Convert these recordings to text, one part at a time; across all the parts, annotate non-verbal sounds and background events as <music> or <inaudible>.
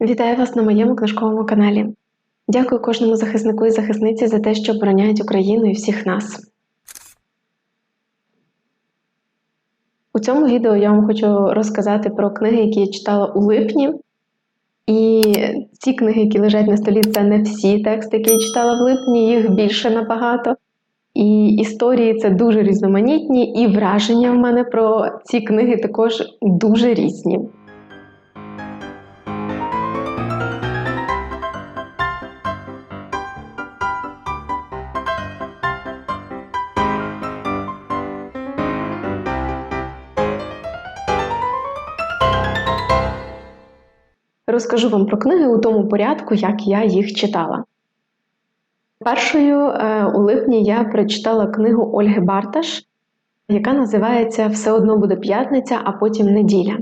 Вітаю вас на моєму книжковому каналі. Дякую кожному захиснику і захисниці за те, що обороняють Україну і всіх нас. У цьому відео я вам хочу розказати про книги, які я читала у липні. І ці книги, які лежать на столі, це не всі тексти, які я читала в липні, їх більше набагато. І історії це дуже різноманітні, і враження в мене про ці книги також дуже різні. Розкажу вам про книги у тому порядку, як я їх читала. Першою е, у липні я прочитала книгу Ольги Барташ, яка називається Все одно буде п'ятниця, а потім неділя.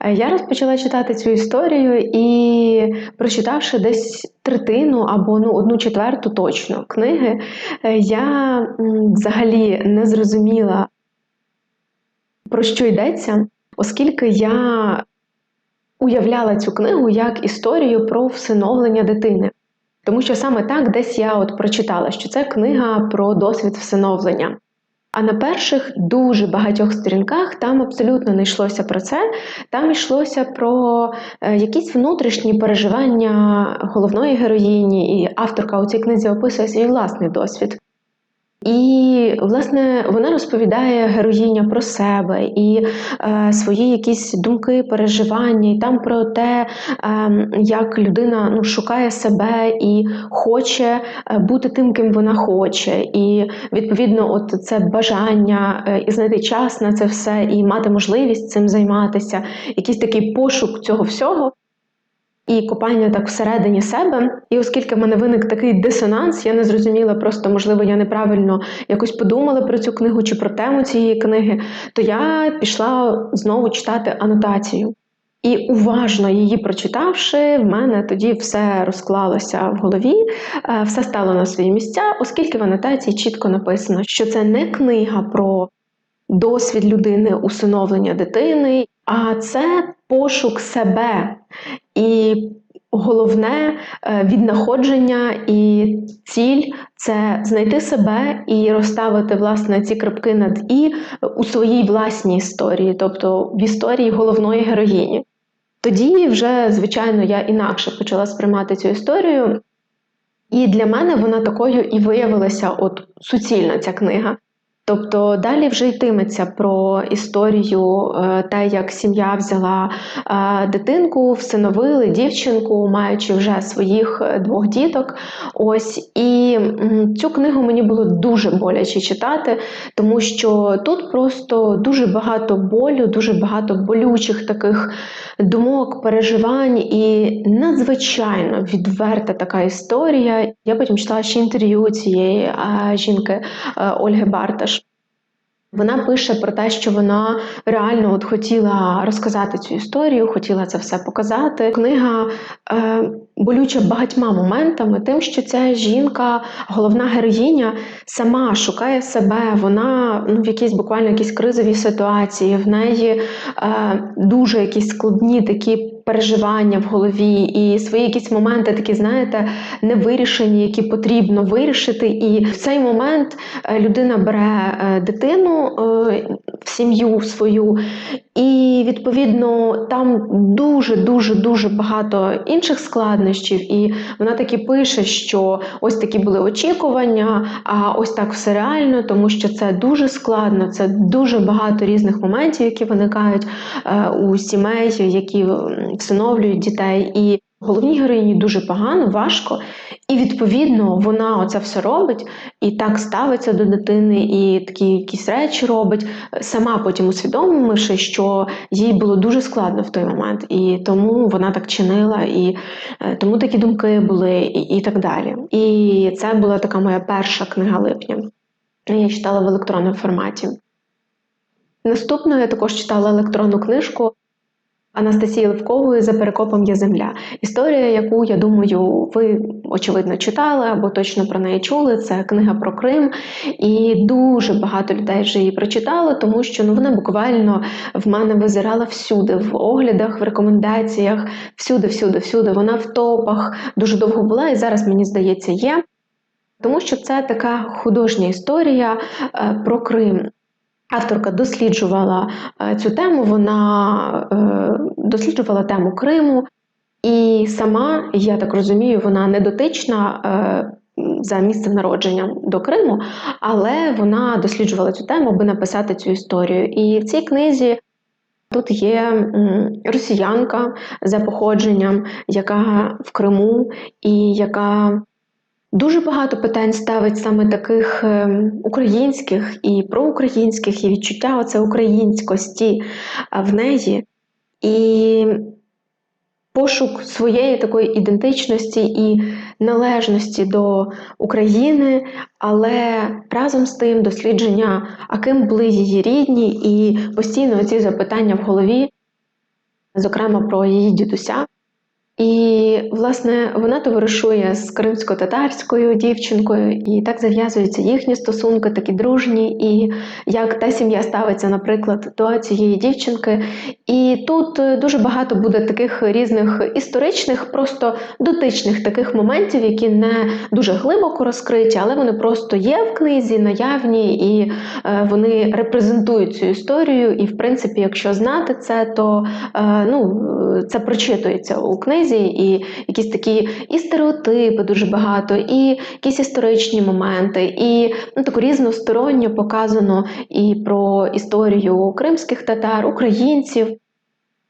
Е, Я розпочала читати цю історію і, прочитавши десь третину або ну, одну четверту точно книги, е, я взагалі не зрозуміла, про що йдеться, оскільки я уявляла цю книгу як історію про всиновлення дитини. Тому що саме так десь я от прочитала, що це книга про досвід всиновлення. А на перших дуже багатьох сторінках там абсолютно не йшлося про це. Там йшлося про е, якісь внутрішні переживання головної героїні, і авторка у цій книзі описує свій власний досвід. І, власне, вона розповідає героїня про себе і е, свої якісь думки, переживання, і там про те, е, як людина ну, шукає себе і хоче е, бути тим, ким вона хоче. І відповідно, от це бажання е, і знайти час на це все, і мати можливість цим займатися, якийсь такий пошук цього всього і копання так всередині себе. І оскільки в мене виник такий дисонанс, я не зрозуміла, просто можливо, я неправильно якось подумала про цю книгу чи про тему цієї книги, то я пішла знову читати анотацію. І уважно її прочитавши, в мене тоді все розклалося в голові, е, все стало на свої місця, оскільки в анотації чітко написано, що це не книга про досвід людини усиновлення дитини, а це пошук себе. І головне е, віднаходження і ціль це знайти себе і розставити власне ці крапки над і у своїй власній історії, тобто в історії головної героїні. Тоді вже, звичайно, я інакше почала сприймати цю історію, і для мене вона такою і виявилася от суцільна ця книга. Тобто далі вже йтиметься про історію, е, те, як сім'я взяла е, дитинку, всиновили дівчинку, маючи вже своїх е, двох діток. Ось і цю книгу мені було дуже боляче читати, тому що тут просто дуже багато болю, дуже багато болючих таких думок, переживань і надзвичайно відверта така історія. Я потім читала ще інтерв'ю цієї жінки Ольги Барташ. Вона пише про те, що вона реально от хотіла розказати цю історію, хотіла це все показати. Книга е, болюча багатьма моментами, тим, що ця жінка, головна героїня, сама шукає себе. Вона ну, в якійсь буквально якісь кризовій ситуації, в неї е, дуже якісь складні такі переживання в голові, і свої якісь моменти, такі, знаєте, невирішені, які потрібно вирішити. І в цей момент е, людина бере е, дитину е, в сім'ю свою, і відповідно там дуже дуже дуже багато інших складнощів. І вона таки пише, що ось такі були очікування, а ось так все реально, тому що це дуже складно, це дуже багато різних моментів, які виникають у сімей, які всиновлюють дітей. І головній героїні дуже погано, важко, і відповідно вона оце все робить і так ставиться до дитини, і такі якісь речі робить, сама потім усвідомивши, що їй було дуже складно в той момент, і тому вона так чинила, і е, тому такі думки були, і, і так далі. І це була така моя перша книга липня. Я читала в електронному форматі. Наступною я також читала електронну книжку Анастасії Левкової за перекопом є земля. Історія, яку я думаю, ви очевидно читали або точно про неї чули. Це книга про Крим, і дуже багато людей вже її прочитало, тому що ну вона буквально в мене визирала всюди, в оглядах, в рекомендаціях, всюди, всюди, всюди. Вона в топах дуже довго була, і зараз мені здається є. Тому що це така художня історія е, про Крим. Авторка досліджувала е, цю тему, вона е, досліджувала тему Криму, і сама, я так розумію, вона не дотична е, за місцем народження до Криму, але вона досліджувала цю тему, аби написати цю історію. І в цій книзі тут є росіянка за походженням, яка в Криму, і яка Дуже багато питань ставить саме таких ем, українських і проукраїнських, і відчуття оце українськості в неї, і пошук своєї такої ідентичності і належності до України, але разом з тим дослідження, а ким були її рідні, і постійно ці запитання в голові, зокрема про її дідуся. І, власне, вона товаришує з кримсько-татарською дівчинкою, і так зав'язуються їхні стосунки, такі дружні, і як та сім'я ставиться, наприклад, до цієї дівчинки. І тут е, дуже багато буде таких різних історичних, просто дотичних таких моментів, які не дуже глибоко розкриті, але вони просто є в книзі, наявні, і е, вони репрезентують цю історію. І, в принципі, якщо знати це, то е, ну, це прочитується у книзі книзі, і якісь такі і стереотипи дуже багато, і якісь історичні моменти, і ну, таку різносторонньо показано і про історію кримських татар, українців.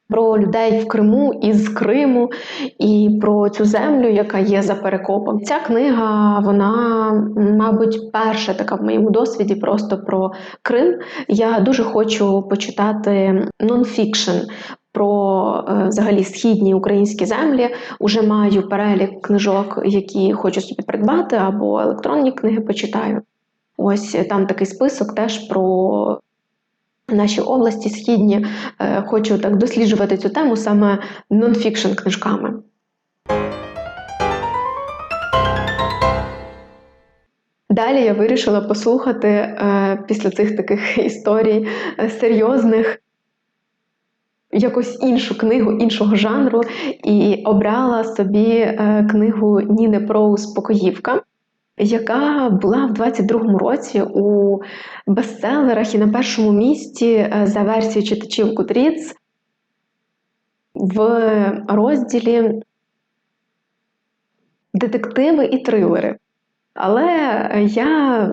Про людей в Криму із Криму і про цю землю, яка є за перекопом. Ця книга, вона, мабуть, перша така в моєму досвіді просто про Крим. Я дуже хочу почитати нонфікшн про е, взагалі східні українські землі. Уже маю перелік книжок, які хочу собі придбати, або електронні книги почитаю. Ось там такий список теж про наші області східні. Е, хочу так досліджувати цю тему саме нонфікшн книжками. Далі я вирішила послухати е, після цих таких історій серйозних якусь іншу книгу іншого жанру і обрала собі е, книгу Ніни Проу Спокоївка. Яка була в 22-му році у бестселерах і на першому місці е, за версією читачів Goodreads в розділі Детективи і трилери. Але я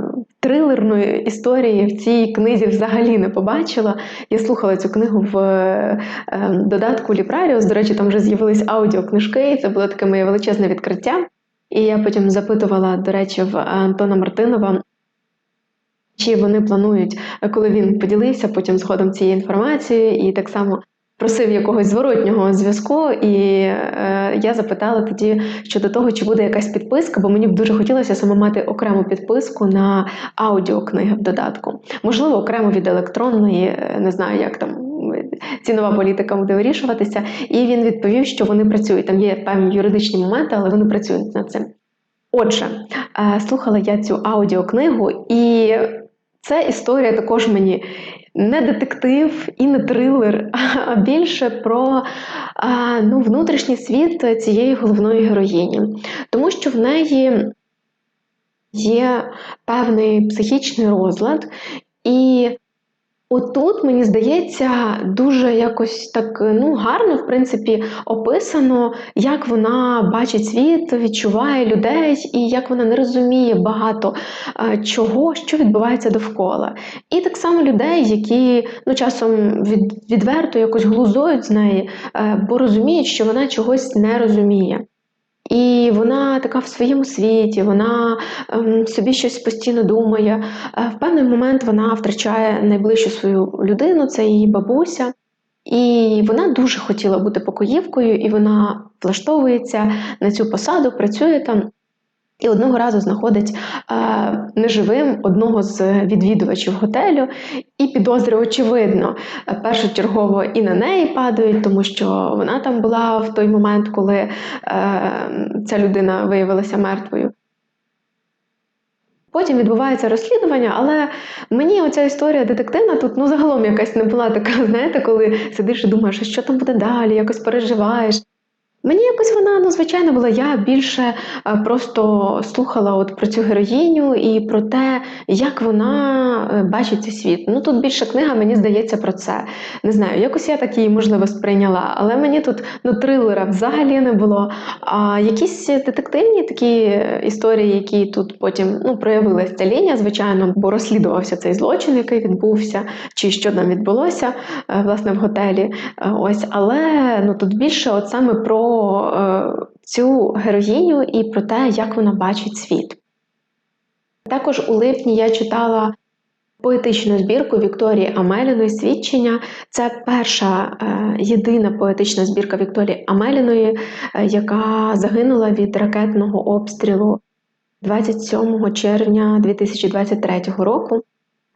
трилерної історії в цій книзі взагалі не побачила. Я слухала цю книгу в е, додатку Ліпраріус. До речі, там вже з'явились аудіокнижки, і це було таке моє величезне відкриття. І я потім запитувала, до речі, в Антона Мартинова. Чи вони планують, коли він поділився потім згодом цією інформацією, і так само просив якогось зворотнього зв'язку, і е, я запитала тоді щодо того, чи буде якась підписка, бо мені б дуже хотілося саме мати окрему підписку на аудіокниги в додатку. Можливо, окремо від електронної, е, не знаю, як там. Цінова політика буде вирішуватися, і він відповів, що вони працюють. Там є певні юридичні моменти, але вони працюють над цим. Отже, е, слухала я цю аудіокнигу, і ця історія також мені не детектив і не трилер, а більше про ну, внутрішній світ цієї головної героїні. Тому що в неї є певний психічний розлад, і Отут, мені здається, дуже якось так ну, гарно, в принципі, описано, як вона бачить світ, відчуває людей і як вона не розуміє багато чого, що відбувається довкола. І так само людей, які ну, часом від, відверто якось глузують з неї, е, бо розуміють, що вона чогось не розуміє. І вона така в своєму світі, вона ем, собі щось постійно думає. Е, в певний момент вона втрачає найближчу свою людину, це її бабуся. І вона дуже хотіла бути покоївкою, і вона влаштовується на цю посаду, працює там. І одного разу знаходить е, неживим одного з відвідувачів готелю, і підозри, очевидно, першочергово і на неї падають, тому що вона там була в той момент, коли е, ця людина виявилася мертвою. Потім відбувається розслідування, але мені оця історія детективна тут ну загалом якась не була така, знаєте, коли сидиш і думаєш, що там буде далі, якось переживаєш. Мені якось вона, ну, звичайно, була. Я більше е, просто слухала от про цю героїню і про те, як вона е, бачить цей світ. Ну тут більше книга, мені здається, про це. Не знаю, якось я так її можливо сприйняла, але мені тут ну, трилера взагалі не було. А якісь детективні такі історії, які тут потім ну, проявилася ця лінія, звичайно, бо розслідувався цей злочин, який відбувся, чи що там відбулося е, власне в готелі. Ось, але ну тут більше, от саме про. Е, цю героїню і про те, як вона бачить світ. Також у липні я читала поетичну збірку Вікторії Амеліної Свідчення. Це перша е, єдина поетична збірка Вікторії Амеліної, е, яка загинула від ракетного обстрілу 27 червня 2023 року.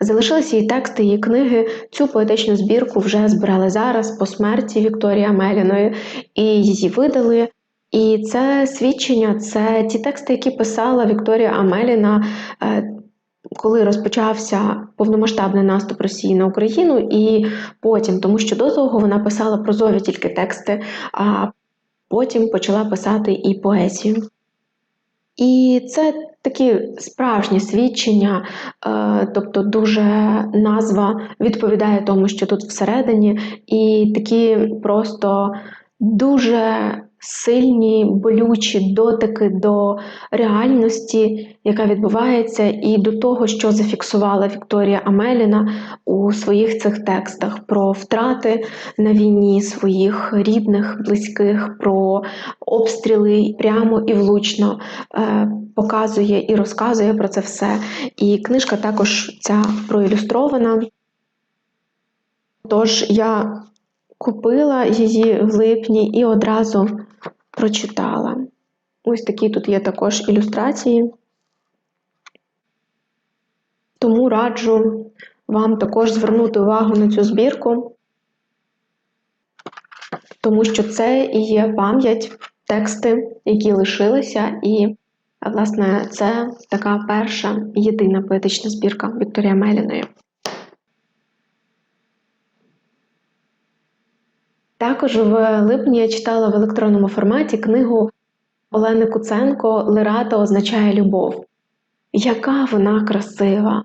Залишилися її тексти, її книги. Цю поетичну збірку вже збирали зараз по смерті Вікторії Амеліної і її видали. І це свідчення, це ті тексти, які писала Вікторія Амеліна, е, коли розпочався повномасштабний наступ Росії на Україну, і потім, тому що до того вона писала прозові тільки тексти, а потім почала писати і поезію. І це такі справжні свідчення, е, тобто дуже назва відповідає тому, що тут всередині, і такі просто дуже сильні, болючі дотики до реальності, яка відбувається, і до того, що зафіксувала Вікторія Амеліна у своїх цих текстах про втрати на війні своїх рідних, близьких, про обстріли прямо і влучно. Е, показує і розказує про це все. І книжка також ця проілюстрована. Тож я купила її в липні і одразу прочитала. Ось такі тут є також ілюстрації. Тому раджу вам також звернути увагу на цю збірку, тому що це і є пам'ять, тексти, які лишилися, і, власне, це така перша єдина поетична збірка Вікторія Меліної. Також в липні я читала в електронному форматі книгу Олени Куценко Лирата означає любов. Яка вона красива!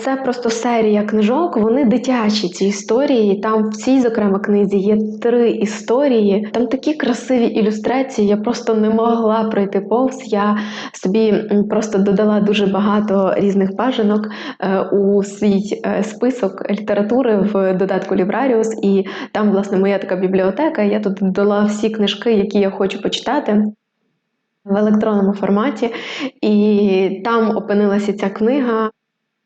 Це просто серія книжок, вони дитячі ці історії. Там в цій, зокрема, книзі є три історії. Там такі красиві ілюстрації. Я просто не могла пройти повз. Я собі просто додала дуже багато різних бажанок е, у свій е, список літератури в додатку Лібраріус, і там, власне, моя така бібліотека. Я тут додала всі книжки, які я хочу почитати. В електронному форматі, і там опинилася ця книга.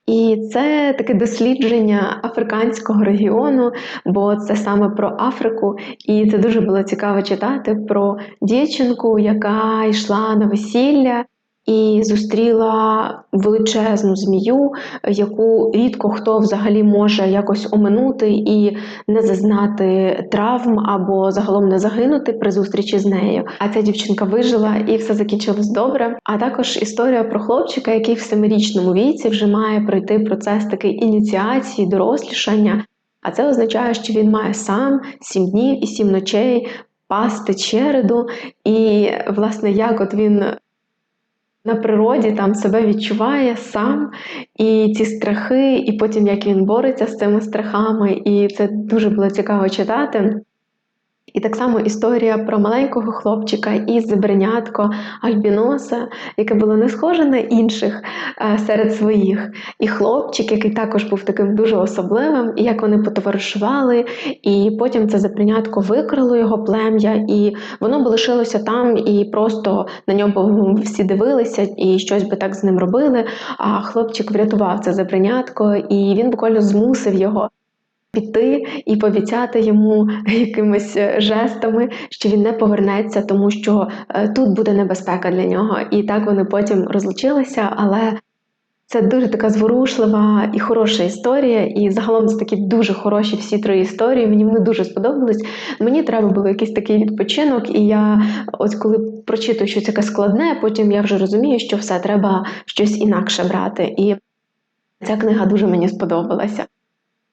І це таке дослідження африканського регіону, бо це саме про Африку, і це дуже було цікаво читати про дівчинку, яка йшла на весілля і зустріла величезну змію, яку рідко хто взагалі може якось оминути і не зазнати травм або загалом не загинути при зустрічі з нею. А ця дівчинка вижила і все закінчилось добре. А також історія про хлопчика, який в семирічному віці вже має пройти процес такий ініціації, дорослішання. А це означає, що він має сам сім днів і сім ночей пасти череду, і, власне, як от він на природі там себе відчуває сам і ці страхи, і потім як він бореться з цими страхами, і це дуже було цікаво читати. І так само історія про маленького хлопчика із зебренятко Альбіноса, яке було не схоже на інших е, серед своїх. І хлопчик, який також був таким дуже особливим, і як вони потоваришували, і потім це зебренятко викрало його плем'я, і воно б лишилося там, і просто на ньому всі дивилися, і щось би так з ним робили. А хлопчик врятував це зебренятко, і він буквально змусив його піти і пообіцяти йому якимись е, жестами, що він не повернеться, тому що е, тут буде небезпека для нього. І так вони потім розлучилися, але. Це дуже така зворушлива і хороша історія, і загалом це такі дуже хороші всі три історії. Мені вони дуже сподобались. Мені треба було якийсь такий відпочинок, і я, ось коли прочитую щось таке складне, потім я вже розумію, що все треба щось інакше брати. І ця книга дуже мені сподобалася.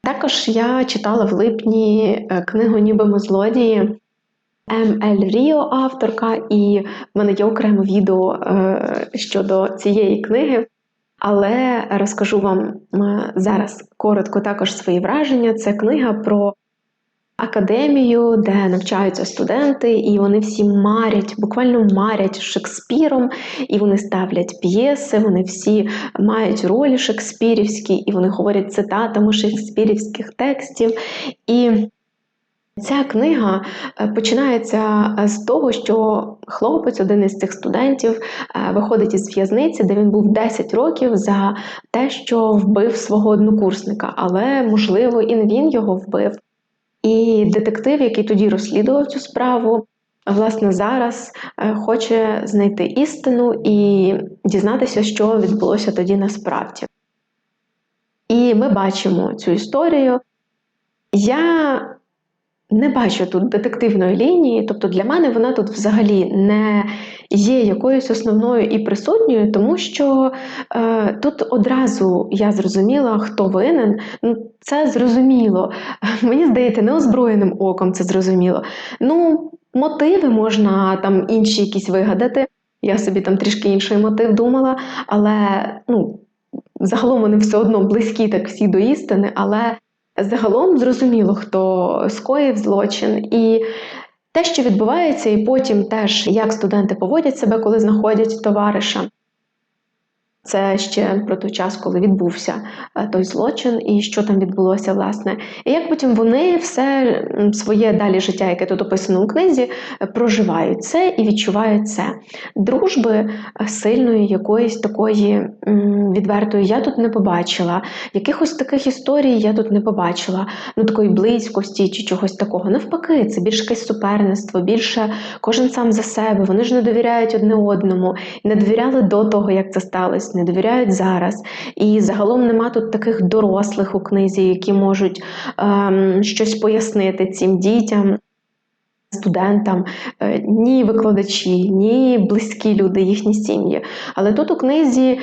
Також я читала в липні е, книгу Ніби ми злодії. М. Ель Ріо авторка, і в мене є окреме відео е, щодо цієї книги. Але розкажу вам е, зараз коротко також свої враження. Це книга про академію, де навчаються студенти, і вони всі марять, буквально марять Шекспіром, і вони ставлять п'єси, вони всі мають ролі шекспірівські, і вони говорять цитатами шекспірівських текстів. І Ця книга е, починається е, з того, що хлопець, один із цих студентів, е, виходить із в'язниці, де він був 10 років за те, що вбив свого однокурсника, але, можливо, і не він його вбив. І детектив, який тоді розслідував цю справу, власне, зараз хоче знайти істину і дізнатися, що відбулося тоді насправді. І ми бачимо цю історію. Я не бачу тут детективної лінії, тобто для мене вона тут взагалі не є якоюсь основною і присутньою, тому що е, тут одразу я зрозуміла, хто винен. Ну, Це зрозуміло. <laughs> Мені здається, неозброєним оком це зрозуміло. Ну, мотиви можна там інші якісь вигадати. Я собі там трішки інший мотив думала, але ну, загалом вони все одно близькі так всі до істини, але. Загалом зрозуміло, хто скоїв злочин, і те, що відбувається, і потім теж як студенти поводять себе, коли знаходять товариша. Це ще про той час, коли відбувся е, той злочин, і що там відбулося, власне. І як потім вони все своє далі життя, яке тут описано у книзі, е, проживають це і відчувають це. Дружби е, сильної, якоїсь такої відвертої я тут не побачила. Якихось таких історій я тут не побачила, ну такої близькості чи чогось такого. Навпаки, це більше якесь суперництво, більше кожен сам за себе. Вони ж не довіряють одне одному, не довіряли до того, як це сталося не довіряють зараз. І загалом нема тут таких дорослих у книзі, які можуть ем, щось пояснити цим дітям. Студентам, е, ні викладачі, ні близькі люди, їхні сім'ї. Але тут у книзі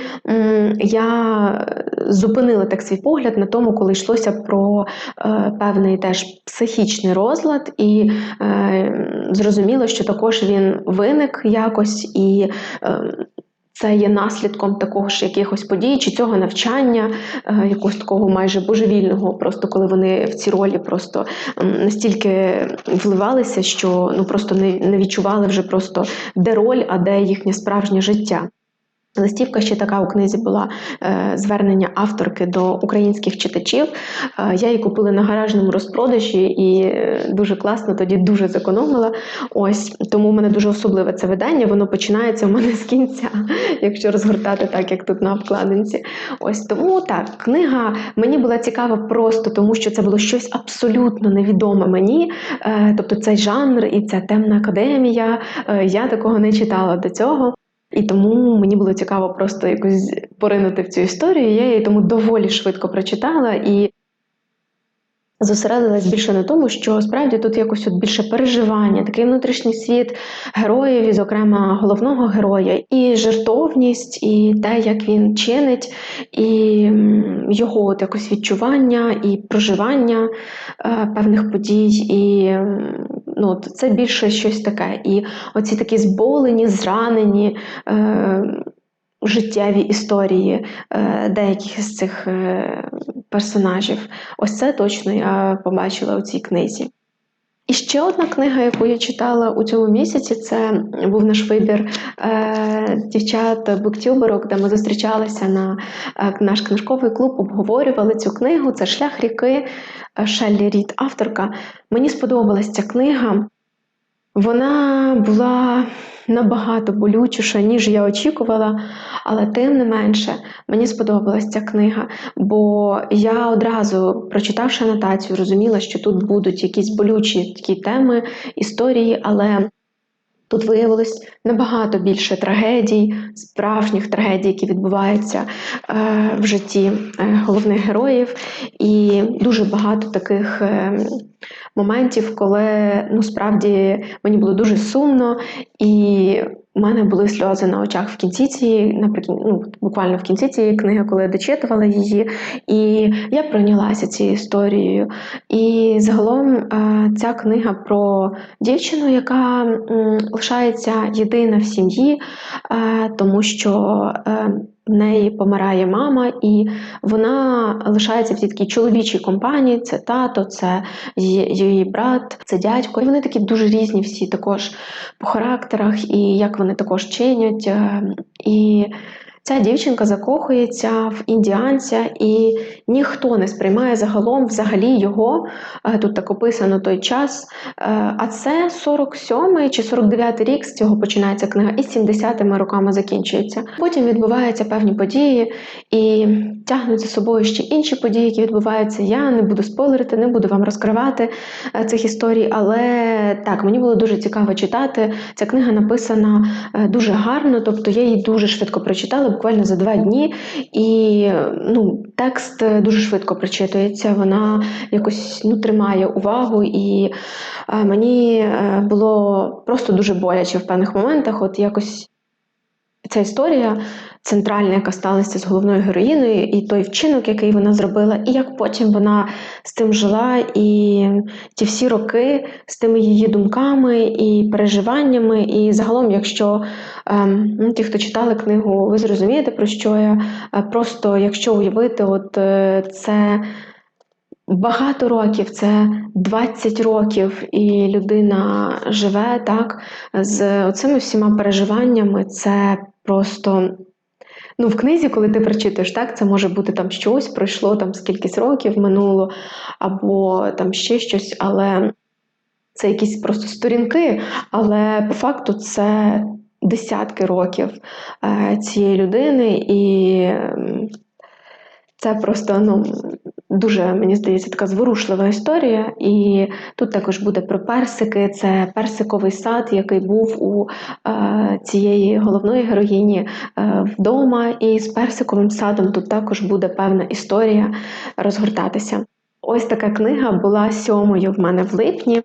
я зупинила так свій погляд на тому, коли йшлося про е, певний теж психічний розлад, і е, зрозуміло, що також він виник якось і ем, це є наслідком такого ж якихось подій, чи цього навчання, е, якогось такого майже божевільного, просто коли вони в ці ролі просто настільки вливалися, що ну просто не, не відчували вже просто де роль, а де їхнє справжнє життя. Листівка ще така у книзі була е, звернення авторки до українських читачів. Е, я її купила на гаражному розпродажі і е, дуже класно, тоді дуже зекономила. Ось тому в мене дуже особливе це видання. Воно починається у мене з кінця, <laughs> якщо розгортати так, як тут на обкладинці. Ось тому так, книга мені була цікава просто тому, що це було щось абсолютно невідоме мені. Тобто цей жанр і ця темна академія. Я такого не читала до цього. І тому мені було цікаво просто якось поринути в цю історію. Я її тому доволі швидко прочитала і зосередилась більше на тому, що справді тут якось от більше переживання, такий внутрішній світ героїв, і, зокрема, головного героя, і жертовність, і те, як він чинить, і його от якось відчування і проживання е, певних подій. і ну, це більше щось таке. І оці такі зболені, зранені. Е, Життєві історії е, деяких з цих е, персонажів. Ось це точно я побачила у цій книзі. І ще одна книга, яку я читала у цьому місяці, це був наш вибір е, дівчат буктюберок, де ми зустрічалися на е, наш книжковий клуб, обговорювали цю книгу. Це Шлях ріки Шеллі Рід, авторка. Мені сподобалась ця книга. Вона була набагато болючіша, ніж я очікувала, але тим не менше мені сподобалася ця книга, бо я одразу, прочитавши анотацію, розуміла, що тут будуть якісь болючі такі теми, історії, але. Тут виявилось набагато більше трагедій, справжніх трагедій, які відбуваються е, в житті е, головних героїв, і дуже багато таких е, моментів, коли ну справді мені було дуже сумно, і у мене були сльози на очах в кінці цієї, наприкінці, ну, буквально в кінці цієї книги, коли я дочитувала її, і я пройнялася цією історією. І загалом е, ця книга про дівчину, яка лишається єдина в сім'ї, е, тому що. В неї помирає мама, і вона лишається в цій такій чоловічій компанії. Це тато, це її, її брат, це дядько. І вони такі дуже різні, всі також по характерах, і як вони також чинять. Е, і Ця дівчинка закохується в індіанця, і ніхто не сприймає загалом взагалі його. Е, тут так описано той час. Е, а це 47-й чи 49-й рік з цього починається книга, і 70-ми роками закінчується. Потім відбуваються певні події і тягнуть за собою ще інші події, які відбуваються. Я не буду спойлерити, не буду вам розкривати е, цих історій, але так, мені було дуже цікаво читати. Ця книга написана дуже гарно, тобто я її дуже швидко прочитала буквально за два дні, і ну, текст дуже швидко прочитується, вона якось ну, тримає увагу, і е, мені е, було просто дуже боляче в певних моментах. От якось ця історія центральна, яка сталася з головною героїною, і той вчинок, який вона зробила, і як потім вона з тим жила, і ті всі роки з тими її думками і переживаннями. І загалом, якщо ем, ну, ті, хто читали книгу, ви зрозумієте, про що я е, просто якщо уявити, от е, це. Багато років, це 20 років, і людина живе так з цими всіма переживаннями. Це просто Ну, в книзі, коли ти прочитуєш, так, це може бути там щось, пройшло там скількись років минуло, або там ще щось, але це якісь просто сторінки, але по факту це десятки років е, цієї людини, і це просто ну, Дуже, мені здається, така зворушлива історія. І тут також буде про персики. Це персиковий сад, який був у е, цієї головної героїні е, вдома. І з персиковим садом тут також буде певна історія розгортатися. Ось така книга була сьомою в мене в липні.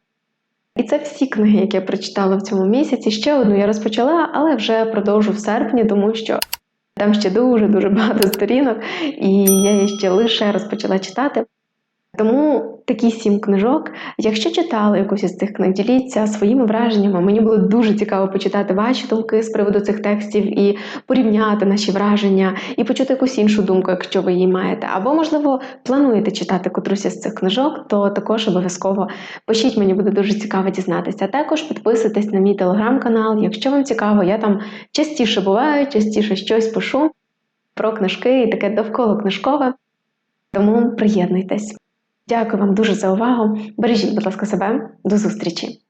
І це всі книги, які я прочитала в цьому місяці. Ще одну я розпочала, але вже продовжу в серпні, тому що. Там ще дуже-дуже багато сторінок, і я її ще лише розпочала читати. Тому такі сім книжок. Якщо читали якусь із цих книг, діліться своїми враженнями. Мені було дуже цікаво почитати ваші думки з приводу цих текстів і порівняти наші враження, і почути якусь іншу думку, якщо ви її маєте. Або, можливо, плануєте читати котрусь із цих книжок, то також обов'язково пишіть, мені буде дуже цікаво дізнатися. Також підписуйтесь на мій телеграм-канал. Якщо вам цікаво, я там частіше буваю, частіше щось пишу про книжки і таке довкола книжкове. Тому приєднуйтесь. Дякую вам дуже за увагу. Бережіть, будь ласка, себе. До зустрічі!